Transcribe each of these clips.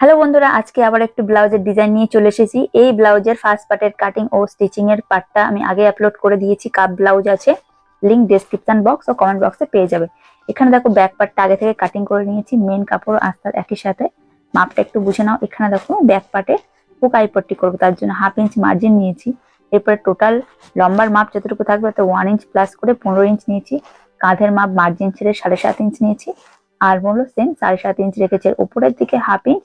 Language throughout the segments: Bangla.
হ্যালো বন্ধুরা, আজকে আবার একটু ব্লাউজের ডিজাইন নিয়ে চলে এসেছি। এই ব্লাউজের ফার্স্ট পার্টের কাটিং ও স্টিচিং এর পার্টটা আমি আগে আপলোড করে দিয়েছি। কাপ ব্লাউজ আছে লিঙ্ক ডেসক্রিপশন বক্স ও কমেন্ট বক্সে পেয়ে যাবে। এখানে দেখো ব্যাক পার্টটা আগে থেকে কাটিং করে নিয়েছি মেন কাপড় আস্তার একই সাথে। মাপটা একটু বুঝে নাও। এখানে দেখো ব্যাক পার্টে হুক আইপট্টি করব, তার জন্য হাফ ইঞ্চ মার্জিন নিয়েছি। এরপরে টোটাল লম্বার মাপ যতটুকু থাকবে তো ওয়ান ইঞ্চ প্লাস করে পনেরো ইঞ্চ নিয়েছি। কাঁধের মাপ মার্জিন ছেড়ে সাড়ে সাত ইঞ্চ নিয়েছি। আর বলল সেম সাড়ে সাত ইঞ্চ রেখেছে। উপরের দিকে হাফ ইঞ্চ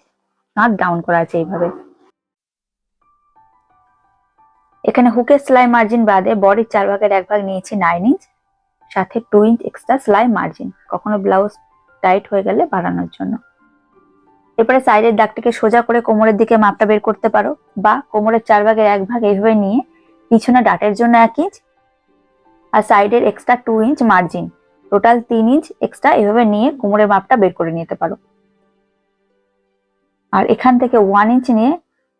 নাট ডাউন করা আছে এইভাবে। এখানে হুকের সেলাই মার্জিন বাদে বডির চার ভাগের এক ভাগ নিয়েছি নাইন ইঞ্চ সাথে টু ইঞ্চ এক্সট্রা সেলাই মার্জিন কখনো ব্লাউজ টাইট হয়ে গেলে বাড়ানোর জন্য। এরপরে সাইডের দাগটিকে সোজা করে কোমরের দিকে মাপটা বের করতে পারো, বা কোমরের চার ভাগের এক ভাগ এইভাবে নিয়ে পিছনে ডাটের জন্য এক ইঞ্চ আর সাইডের extra two inch margin total তিন ইঞ্চ এক্সট্রা এভাবে নিয়ে কোমরের মাপটা বের করে নিতে পারো। আর এখান থেকে ওয়ান ইঞ্চ নিয়ে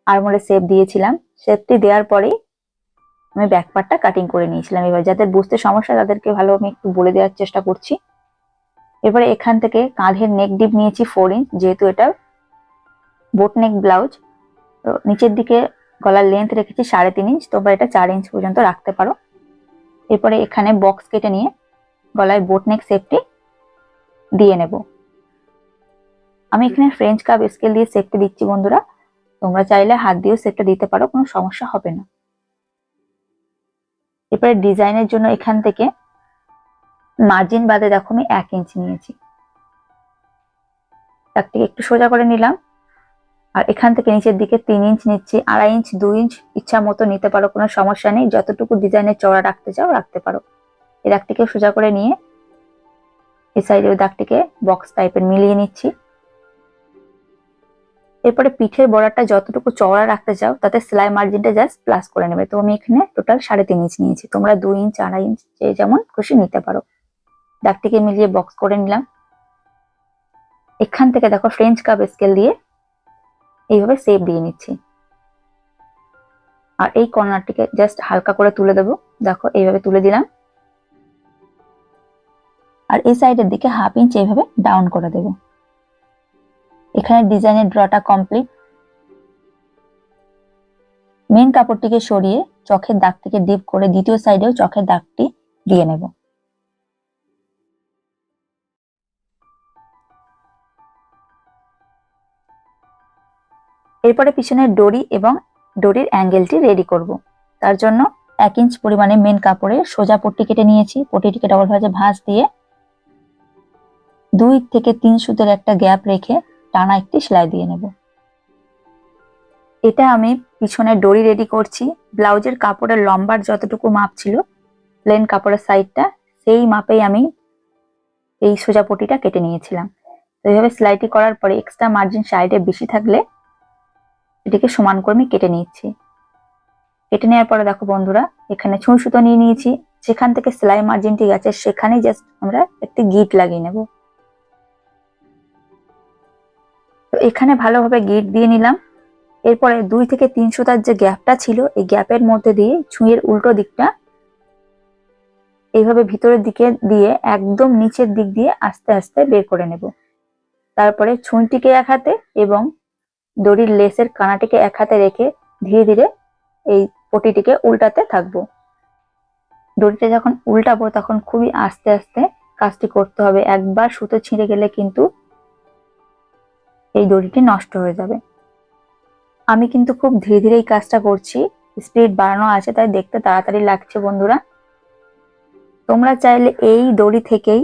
আরমোলে শেপ দিয়েছিলাম। শেপটি দেওয়ার পরেই আমি ব্যাক পার্টটা কাটিং করে নিয়েছিলাম। এবার যাদের বুঝতে সমস্যা, তাদেরকে ভালো আমি একটু বলে দেওয়ার চেষ্টা করছি। এবারে এখান থেকে কাঁধের নেক ডিপ নিয়েছি ফোর ইঞ্চ যেহেতু এটা বোট নেক ব্লাউজ তো নিচের দিকে গলার লেন্থ রেখেছি সাড়ে তিন ইঞ্চ তোমরা এটা চার ইঞ্চ পর্যন্ত রাখতে পারো। এরপরে এখানে বক্স কেটে নিয়ে গলায় বোট নেক শেপটি দিয়ে নেব। আমি এখানে ফ্রেঞ্চ কাপ স্কেল দিয়ে সেপটা দিচ্ছি বন্ধুরা। তোমরা চাইলে হাত দিয়েও সেপটা দিতে পারো, কোনো সমস্যা হবে না। এরপরে ডিজাইনের জন্য এখান থেকে মার্জিন বাদে দেখো আমি এক ইঞ্চ নিয়েছি। একটিকে একটু সোজা করে নিলাম। আর এখান থেকে নিচের দিকে তিন ইঞ্চ নিচ্ছি, আড়াই ইঞ্চ দুই ইঞ্চ ইচ্ছা মতো নিতে পারো, কোনো সমস্যা নেই। যতটুকু ডিজাইনের চড়া রাখতে চাও, রাখতে পারো। এই দাগটিকে সোজা করে নিয়ে এই সাইডে ওই দাগটিকে বক্স টাইপের মিলিয়ে নিচ্ছি। এরপরে পিঠের বর্ডারটা যতটুকু চওড়া রাখতে চাও, তাতে সেলাই মার্জিনটা জাস্ট প্লাস করে নেবে। তো আমি এখানে টোটাল সাড়ে তিন ইঞ্চ নিয়েছি। তোমরা দুই ইঞ্চ আড়াই ইঞ্চ যে যেমন খুশি নিতে পারো। দাগটিকে মিলিয়ে বক্স করে নিলাম। এখান থেকে দেখো ফ্রেঞ্চ কাপ স্কেল দিয়ে এইভাবে সেপ দিয়ে নিচ্ছি। আর এই কর্নারটিকে জাস্ট হালকা করে তুলে দেবো। দেখো এইভাবে তুলে দিলাম। আর এই সাইডের দিকে হাফ ইঞ্চ এইভাবে ডাউন করে দেবো। এখানে ডিজাইনের ড্রটা কমপ্লিট মেন কাপড়টিকে সরিয়ে চোখের দাগটিকে ডিপ করে দ্বিতীয় সাইডেও চোখের দাগটি দিয়ে নেব। এরপরে পিছনের ডরি এবং ডরির অ্যাঙ্গেলটি রেডি করব। তার জন্য এক ইঞ্চ পরিমাণে মেন কাপড়ে সোজা পট্টি কেটে নিয়েছি। পট্টিটিকে ডবল ভাজে ভাঁজ দিয়ে দুই থেকে তিন সুতের একটা গ্যাপ রেখে টানা একটি সেলাই দিয়ে নেব। এটা আমি পিছনে ডরি রেডি করছি। ব্লাউজের কাপড়ের লম্বার যতটুকু মাপ ছিল প্লেন কাপড়ের সাইডটা সেই মাপেই আমি এই সোজা পটিটা কেটে নিয়েছিলাম। তো এইভাবে সেলাইটি করার পরে এক্সট্রা মার্জিন সাইডে বেশি থাকলে এটিকে সমান করে আমি কেটে নিচ্ছি। কেটে নেওয়ার পরে দেখো বন্ধুরা, এখানে ছুঁই সুতো নিয়ে নিয়েছি। যেখান থেকে সেলাই মার্জিনটি গেছে, সেখানেই জাস্ট আমরা একটি গিট লাগিয়ে নেব। তো এখানে ভালোভাবে গিট দিয়ে নিলাম। এরপরে দুই থেকে তিন সুতার যে গ্যাপটা ছিল, এই গ্যাপের মধ্যে দিয়ে ছুঁয়ের উল্টো দিকটা এইভাবে ভিতরের দিকে দিয়ে একদম নিচের দিক দিয়ে আস্তে আস্তে বের করে নেব। তারপরে ছুঁইটিকে এক হাতে এবং দড়ির লেসের কানাটিকে এক হাতে রেখে ধীরে ধীরে এই পটিটিকে উল্টাতে থাকব। দড়িটা যখন উল্টাবো, তখন খুবই আস্তে আস্তে কাজটি করতে হবে। একবার সুতো ছিঁড়ে গেলে কিন্তু এই দড়িটি নষ্ট হয়ে যাবে। আমি কিন্তু খুব ধীরে ধীরে এই কাজটা করছি। স্পিড বাড়ানো আছে, তাই দেখতে তাড়াতাড়ি লাগছে বন্ধুরা। তোমরা চাইলে এই দড়ি থেকেই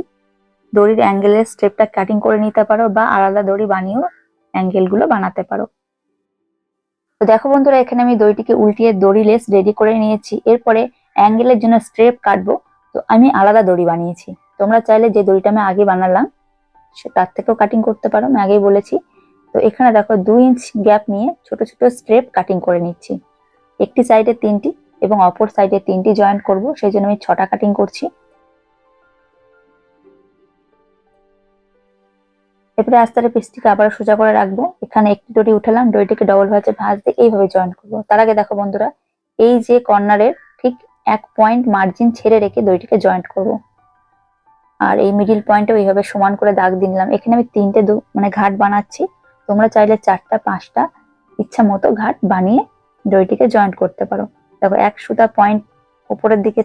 দড়ির অ্যাঙ্গেলের স্টেপটা কাটিং করে নিতে পারো বা আলাদা দড়ি বানিয়েও অ্যাঙ্গেলগুলো বানাতে পারো। তো দেখো বন্ধুরা, এখানে আমি দড়িটিকে উল্টিয়ে দড়ি লেস রেডি করে নিয়েছি। এরপরে অ্যাঙ্গেলের জন্য স্ট্রেপ কাটবো। তো আমি আলাদা দড়ি বানিয়েছি। তোমরা চাইলে যে দড়িটা আমি আগে বানালাম, সে তার থেকেও কাটিং করতে পারো। আমি আগেই বলেছি তো এখানে দেখো দুই ইঞ্চ গ্যাপ নিয়ে ছোট ছোট স্ট্রেপ কাটিং করে নিচ্ছি। একটি সাইডে তিনটি এবং অপর সাইডে তিনটি জয়েন্ট করব সেই জন্য আমি ছটা কাটিং করছি। এরপরে আস্তে আস্তে পিসটিকে আবার সোজা করে রাখব। এখানে একটি দড়ি উঠালাম, দড়িটিকে ডবল ভাজে ভাঁজ দিয়ে এইভাবে জয়েন্ট করব। তার আগে দেখো বন্ধুরা, এই যে কর্নারের ঠিক এক পয়েন্ট মার্জিন ছেড়ে রেখে দড়িটিকে জয়েন্ট করব। আর এই মিডিল পয়েন্টে এইভাবে সমান করে দাগ দিলাম এখানে আমি তিনটে মানে ঘাট বানাচ্ছি। তোমরা চাইলে চারটা, পাঁচটা ইচ্ছা মতো ঘাট বানিয়ে দড়িটিকে জয়েন্ট করতে পারো। দেখো, এক সুতা পয়েন্ট উপরের দিকে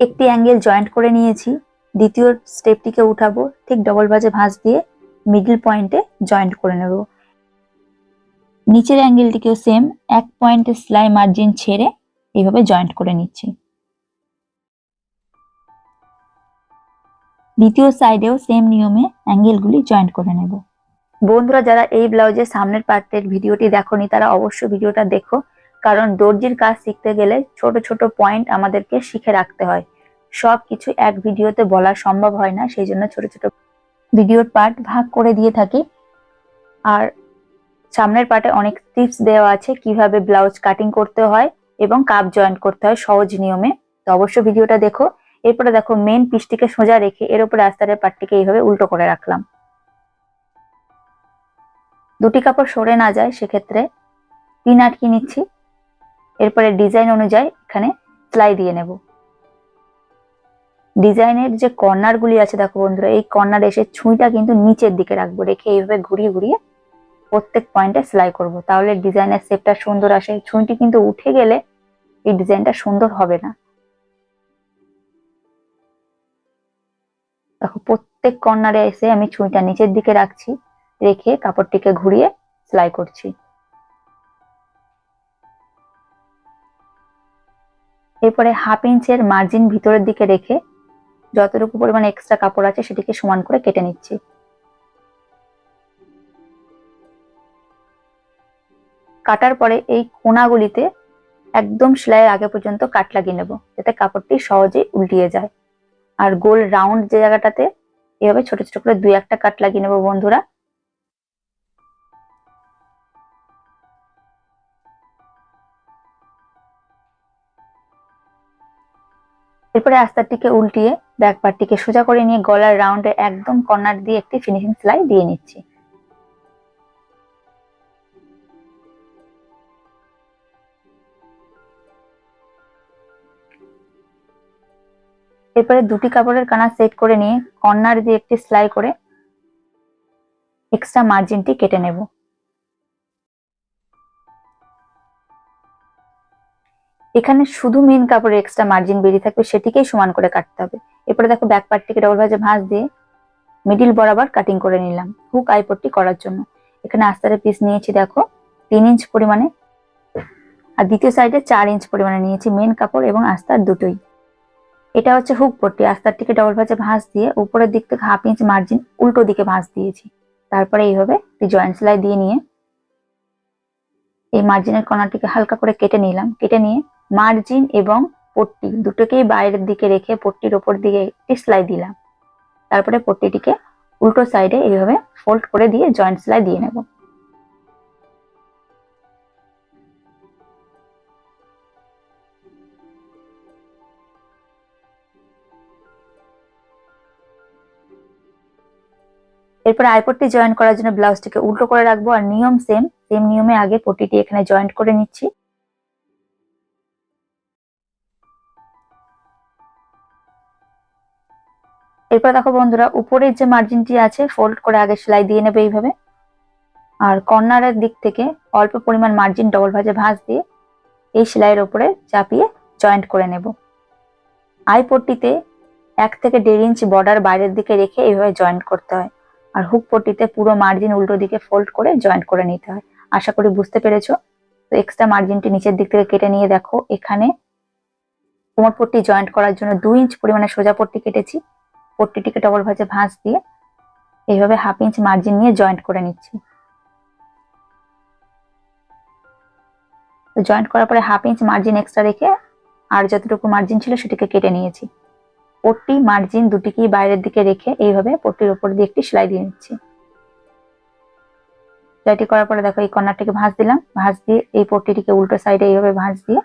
একটি অ্যাঙ্গেল জয়েন্ট করে নিয়েছি। দ্বিতীয় স্টেপটিকে উঠাবো, ঠিক ডবল বাজে ভাঁজ দিয়ে মিডল পয়েন্টে জয়েন্ট করে নেব। নিচের অ্যাঙ্গেলটিকেও সেম এক পয়েন্টে সেলাই মার্জিন ছেড়ে এইভাবে জয়েন্ট করে নিচ্ছি। দ্বিতীয় সাইডেও সেম নিয়মে অ্যাঙ্গেলগুলি জয়েন্ট করে নেব। বন্ধুরা, যারা এই ব্লাউজের সামনের পার্টের ভিডিওটি দেখোনি, তারা অবশ্যই ভিডিওটা দেখো। কারণ দর্জির কাজ শিখতে গেলে ছোট ছোট পয়েন্ট আমাদেরকে শিখে রাখতে হয়। সব কিছু এক ভিডিওতে বলা সম্ভব হয় না, সেই জন্য ছোট ছোট ভিডিওর পার্ট ভাগ করে দিয়ে থাকি। আর সামনের পার্টে অনেক টিপস দেওয়া আছে, কীভাবে ব্লাউজ কাটিং করতে হয় এবং কাপ জয়েন্ট করতে হয় সহজ নিয়মে। তো অবশ্যই ভিডিওটা দেখো। এরপরে দেখো মেন পিসটিকে সোজা রেখে এর উপরে আস্তারের পাটটিকে এইভাবে উল্টো করে রাখলাম। দুটি কাপড় সরে না যায়, সেক্ষেত্রে পিন আটকে নিচ্ছি। এরপরে ডিজাইন অনুযায়ী এখানে সেলাই দিয়ে নেব। ডিজাইনের যে কর্নার গুলি আছে, দেখো বন্ধুরা, এই কর্নার এসে ছুঁইটা কিন্তু নিচের দিকে রাখব, রেখে এইভাবে ঘুরিয়ে ঘুরিয়ে প্রত্যেক পয়েন্টে সেলাই করব। তাহলে ডিজাইনের শেপটা সুন্দর আসে। ছুঁইটি কিন্তু উঠে গেলে এই ডিজাইনটা সুন্দর হবে না। দেখো প্রত্যেক কর্নারে এসে আমি ছুঁইটা নিচের দিকে রাখছি। রেখে কাপড়টিকে ঘুরিয়ে সেলাই করছি। এরপরে হাফ ইঞ্চের মার্জিন ভিতরের দিকে রেখে যতটুকু পরিমাণ এক্সট্রা কাপড় আছে সেটিকে সমান করে কেটে নিচ্ছি। কাটার পরে এই কোনাগুলিতে একদম সেলাইয়ের আগে পর্যন্ত কাট লাগিয়ে নেব, যাতে কাপড়টি সহজেই উল্টিয়ে যায়। আর গোল রাউন্ড যে জায়গাটাতে এভাবে ছোট ছোট করে দুই একটা কাট লাগিয়ে নেব বন্ধুরা। এরপরে আস্তারটিকে উল্টিয়ে ব্যাক পার্টটিকে সোজা করে নিয়ে গলার রাউন্ডে একদম কর্নার দিয়ে একটি ফিনিশিং সেলাই দিয়ে নিচ্ছি। এরপরে দুটি কাপড়ের কানা সেট করে নিয়ে কর্নার দিয়ে একটি সেলাই করে এক্সট্রা মার্জিনটি কেটে নেব। এখানে শুধু মেন কাপড়ের এক্সট্রা মার্জিন বেরিয়ে থাকবে, সেটিকেই সমান করে কাটতে হবে। এরপরে দেখো ব্যাক পার্টটিকে ডবল ভাজে ভাঁজ দিয়ে মিডিল বরাবর কাটিং করে নিলাম হুক আইপটটি করার জন্য। এখানে আস্তারে পিস নিয়েছি, দেখো, তিন ইঞ্চ পরিমাণে। আর দ্বিতীয় সাইডে চার ইঞ্চ পরিমাণে নিয়েছি মেন কাপড় এবং আস্তার দুটোই। এটা হচ্ছে হুক পট্টি আস্তারটিকে ডবল ভাজে ভাঁজ দিয়ে উপরের দিক থেকে হাফ ইঞ্চ মার্জিন উল্টো দিকে ভাঁজ দিয়েছি। তারপরে এইভাবে জয়েন্ট সেলাই দিয়ে নিয়ে এই মার্জিনের কর্নারটিকে হালকা করে কেটে নিলাম। কেটে নিয়ে মার্জিন এবং পট্টি দুটোকেই বাইরের দিকে রেখে পট্টির ওপর দিকে একটি সেলাই দিলাম। তারপরে পট্টিটিকে উল্টো সাইডে এইভাবে ফোল্ড করে দিয়ে জয়েন্ট সেলাই দিয়ে নেব। এরপর আইপট্টি জয়েন করার জন্য ব্লাউজটিকে উল্টো করে রাখব। আর নিয়ম সেম সেম নিয়মে আগে পট্টিটি এখানে জয়েন্ট করে নিচ্ছি। এরপর দেখো বন্ধুরা, উপরের যে মার্জিনটি আছে ফোল্ড করে আগে সেলাই দিয়ে নেবে এইভাবে। আর কর্নারের দিক থেকে অল্প পরিমাণ মার্জিন ডবল ভাজে ভাঁজ দিয়ে এই সেলাইয়ের ওপরে চাপিয়ে জয়েন্ট করে নেব। আই পট্টিতে এক থেকে দেড় ইঞ্চ বর্ডার বাইরের দিকে রেখে এইভাবে জয়েন্ট করতে হয়। আর হুক পট্টিতে পুরো মার্জিন উল্টো দিকে ফোল্ড করে জয়েন্ট করে নিতে হয়। আশা করি বুঝতে পেরেছ? তো এক্সট্রা মার্জিনটি নিচের দিক থেকে কেটে নিয়ে দেখো, এখানে কোমর পট্টি জয়েন্ট করার জন্য দুই ইঞ্চ পরিমাণে সোজা পট্টি কেটেছি। পট্টিটিকে ডবল ভাজে ভাঁজ দিয়ে এইভাবে হাফ ইঞ্চ মার্জিন নিয়ে জয়েন্ট করে নিচ্ছি। জয়েন্ট করার পরে হাফ ইঞ্চ মার্জিন এক্সট্রা রেখে আর যতটুকু মার্জিন ছিল সেটিকে কেটে নিয়েছি। পট্টি মার্জিন দুটিকেই বাইরের দিকে রেখে এইভাবে পট্টির উপর দিয়ে একটি সেলাই দিয়ে নিচ্ছি। সেলাইটি করার পরে দেখো এই কর্নারটিকে ভাঁজ দিলাম। ভাঁজ দিয়ে এই পট্টিটিকে উল্টো সাইডে এইভাবে ভাঁজ দিয়ে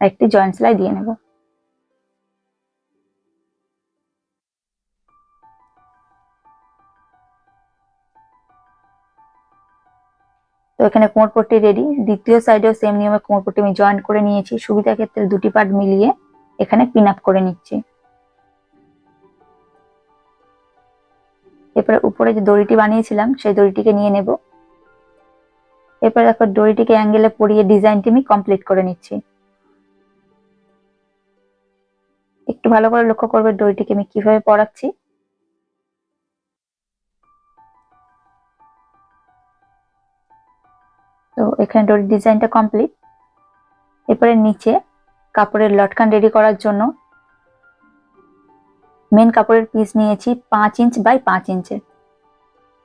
একটি জয়েন্ট সেলাই দিয়ে নেব। তো এখানে কোমরপট্টি রেডি দ্বিতীয় সাইডেও সেম নিয়মে কোমরপট্টি আমি জয়েন করে নিয়েছি। সুবিধা ক্ষেত্রে দুটি পার্ট মিলিয়ে এখানে পিন আপ করে নিচ্ছি। এরপরে উপরে যে দড়িটি বানিয়েছিলাম, সেই দড়িটিকে নিয়ে নেব। এরপরে দেখো দড়িটিকে অ্যাঙ্গেলে পরিয়ে ডিজাইনটি আমি কমপ্লিট করে নিচ্ছি। একটু ভালো করে লক্ষ্য করবে দড়িটিকে আমি কীভাবে পরাচ্ছি। তো এখানে দড়ির ডিজাইনটা কমপ্লিট এরপরে নিচে কাপড়ের লটকান রেডি করার জন্য মেন কাপড়ের পিস নিয়েছি পাঁচ ইঞ্চ বাই পাঁচ ইঞ্চের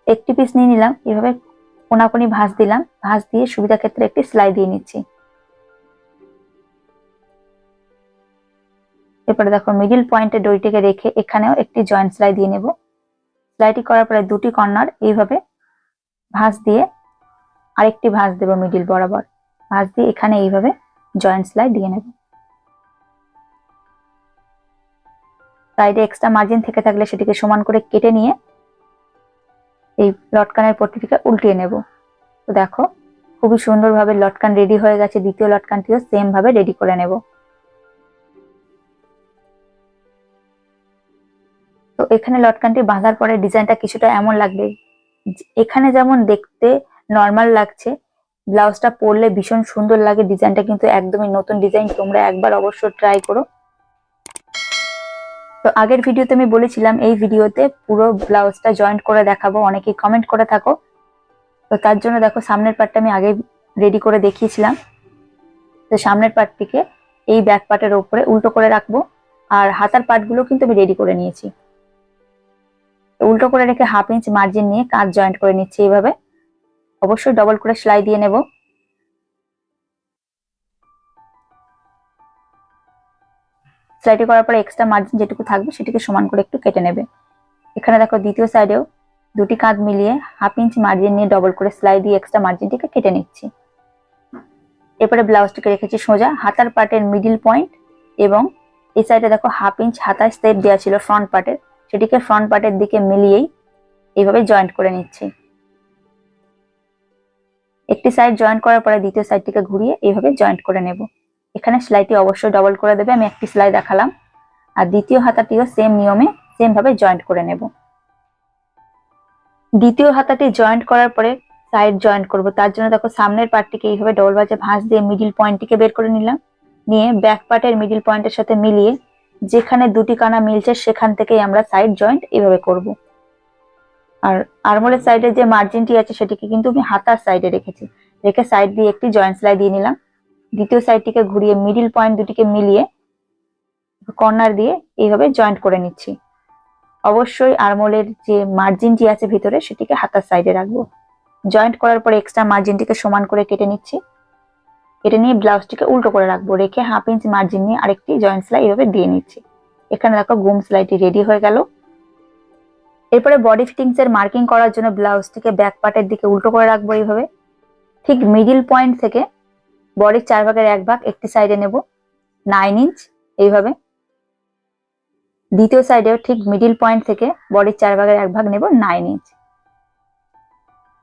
একটি পিস নিয়ে নিলাম, এভাবে কোনাকুনি ভাঁজ দিলাম, ভাঁজ দিয়ে সুবিধা ক্ষেত্রে একটি সেলাই দিয়ে নিচ্ছি। এরপরে দেখো মিডিল পয়েন্টে দড়িটিকে রেখে এখানেও একটি জয়েন্ট সেলাই দিয়ে নেব। সেলাইটি করার পরে দুটি কর্নার এইভাবে ভাঁজ দিয়ে আরেকটি ভাঁজ দেব মিডিল বরাবর। ভাঁজ দিয়ে এখানে এইভাবে জয়েন্ট সেলাই দিয়ে নেব। সাইডে এক্সট্রা মার্জিন থেকে থাকলে সেটিকে সমান করে কেটে নিয়ে এই লটকানের পট্টিটিকে উল্টিয়ে নেব। তো দেখো, খুবই সুন্দরভাবে লটকান রেডি হয়ে গেছে, দ্বিতীয় লটকানটিও সেম ভাবে রেডি করে নেব। তো এখানে লটকানটি বাঁধার পরে ডিজাইনটা কিছুটা এমন লাগবে। এখানে যেমন দেখতে নর্মাল লাগছে। ব্লাউজটা পরলে ভীষণ সুন্দর লাগে, ডিজাইনটা কিন্তু একদমই নতুন ডিজাইন, তোমরা একবার অবশ্যই ট্রাই করো। তো আগের ভিডিওতে আমি বলেছিলাম, এই ভিডিওতে পুরো ব্লাউজটা জয়েন্ট করে দেখাবো, অনেকেই কমেন্ট করে থাকো। তো তার জন্য দেখো, সামনের পার্টটা আমি আগে রেডি করে দেখিয়েছিলাম। তো সামনের পার্টটিকে এই ব্যাক পার্টের ওপরে উল্টো করে রাখব, আর হাতার পার্টগুলো কিন্তু আমি রেডি করে নিয়েছি। উল্টো করে রেখে হাফ ইঞ্চ মার্জিন নিয়ে কাজ জয়েন্ট করে নিচ্ছি এইভাবে। অবশ্যই ডবল করে সেলাই দিয়ে নেব। সেলাইটি করার পরে এক্সট্রা মার্জিন যেটুকু থাকবে সেটিকে সমান করে একটু কেটে নেবে। এখানে দেখো দ্বিতীয় সাইডেও দুটি কাঁধ মিলিয়ে হাফ ইঞ্চ মার্জিন নিয়ে ডবল করে সেলাই দিয়ে এক্সট্রা মার্জিনটিকে কেটে নিচ্ছি। এরপরে ব্লাউজটিকে রেখেছি সোজা, হাতার পার্টের মিডিল পয়েন্ট এবং এই সাইডে দেখো হাফ ইঞ্চ হাতায় স্টেপ দেওয়া ছিল ফ্রন্ট পার্টের সেটিকে ফ্রন্ট পার্টের দিকে মিলিয়েই এইভাবে জয়েন্ট করে নিচ্ছি। একটি সাইড জয়েন্ট করার পরে দ্বিতীয় সাইডটিকে ঘুরিয়ে এইভাবে জয়েন্ট করে নেব। এখানে সেলাইটি অবশ্যই ডবল করে দেবে, আমি একটি সেলাই দেখালাম। আর দ্বিতীয় হাতাটিও সেম নিয়মে সেম ভাবে জয়েন্ট করে নেব। দ্বিতীয় হাতাটি জয়েন্ট করার পরে সাইড জয়েন্ট করব। তার জন্য দেখো সামনের পার্টটিকে এইভাবে ডবল বাজে ভাঁজ দিয়ে মিডিল পয়েন্টটিকে বের করে নিলাম। নিয়ে ব্যাক পার্টের মিডিল পয়েন্টের সাথে মিলিয়ে যেখানে দুটি কানা মিলছে সেখান থেকেই আমরা সাইড জয়েন্ট এইভাবে করব। আর আরমোলের সাইডে যে মার্জিনটি আছে সেটিকে কিন্তু আমি হাতার সাইডে রেখেছি। রেখে সাইড দিয়ে একটি জয়েন্ট সেলাই দিয়ে নিলাম। দ্বিতীয় সাইডটিকে ঘুরিয়ে মিডিল পয়েন্ট দুটিকে মিলিয়ে কর্নার দিয়ে এইভাবে জয়েন্ট করে নিচ্ছি। অবশ্যই আরমোলের যে মার্জিনটি আছে ভিতরে সেটিকে হাতার সাইডে রাখব। জয়েন্ট করার পরে এক্সট্রা মার্জিনটিকে সমান করে কেটে নিচ্ছি। কেটে নিয়ে ব্লাউজটিকে উল্টো করে রাখব। রেখে হাফ ইঞ্চ মার্জিন নিয়ে আরেকটি জয়েন্ট সেলাই এইভাবে দিয়ে নিচ্ছি। এখানে দেখো গুম সেলাইটি রেডি হয়ে গেল। এরপরে বডি ফিটিংস এর মার্কিং করার জন্য ব্লাউজটিকে ব্যাক পার্টের দিকে উল্টো করে রাখব এইভাবে। ঠিক মিডিল পয়েন্ট থেকে বডির চার ভাগের এক ভাগ একটি সাইডে নেব নাইন ইঞ্চ এইভাবে। দ্বিতীয় সাইডেও ঠিক মিডিল পয়েন্ট থেকে বডির চার ভাগের এক ভাগ নেব নাইন ইঞ্চ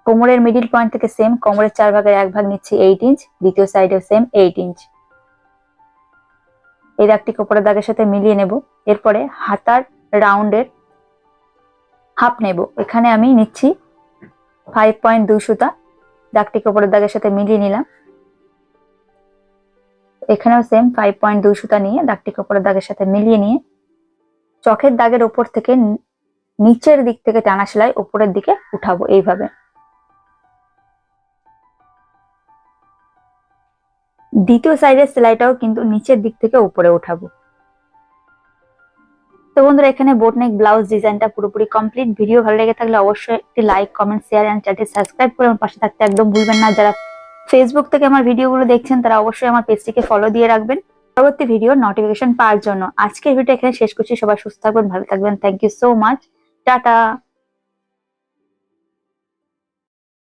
কোমরের মিডিল পয়েন্ট থেকে সেম কোমরের চার ভাগের এক ভাগ নিচ্ছি এইট ইঞ্চ দ্বিতীয় সাইডেও সেম এইট ইঞ্চ এই দাগটিকে উপরের দাগের সাথে মিলিয়ে নেব। এরপরে হাতার রাউন্ডের হাফ নেব। এখানে আমি নিচ্ছি ফাইভ পয়েন্ট দুই সুতা। দাগটিকে উপরের দাগের সাথে মিলিয়ে নিলাম। এখানেও সেম ফাইভ পয়েন্ট দুই সুতা নিয়ে দাগটিকে উপরের দাগের সাথে মিলিয়ে নিয়ে চোখের দাগের ওপর থেকে নিচের দিক থেকে টানা সেলাই উপরের দিকে উঠাবো এইভাবে। দ্বিতীয় সাইডের সেলাইটাও কিন্তু নিচের দিক থেকে উপরে উঠাবো। তো বন্ধুরা, এখানে বোটনেক ব্লাউজ ডিজাইনটা পুরোপুরি কমপ্লিট ভিডিও ভালো লেগে থাকলে অবশ্যই একটি লাইক কমেন্ট শেয়ার অ্যান্ড চ্যানেলটি সাবস্ক্রাইব করে আমার পাশে থাকতে একদম ভুলবেন না। যারা ফেসবুক থেকে আমার ভিডিওগুলো দেখছেন, তারা অবশ্যই আমার পেজটিকে ফলো দিয়ে রাখবেন। পরবর্তী ভিডিও নোটিফিকেশন পাওয়ার জন্য। আজকের ভিডিও এখানে শেষ করছি। সবাই সুস্থ থাকবেন, ভালো থাকবেন। Thank you so much tata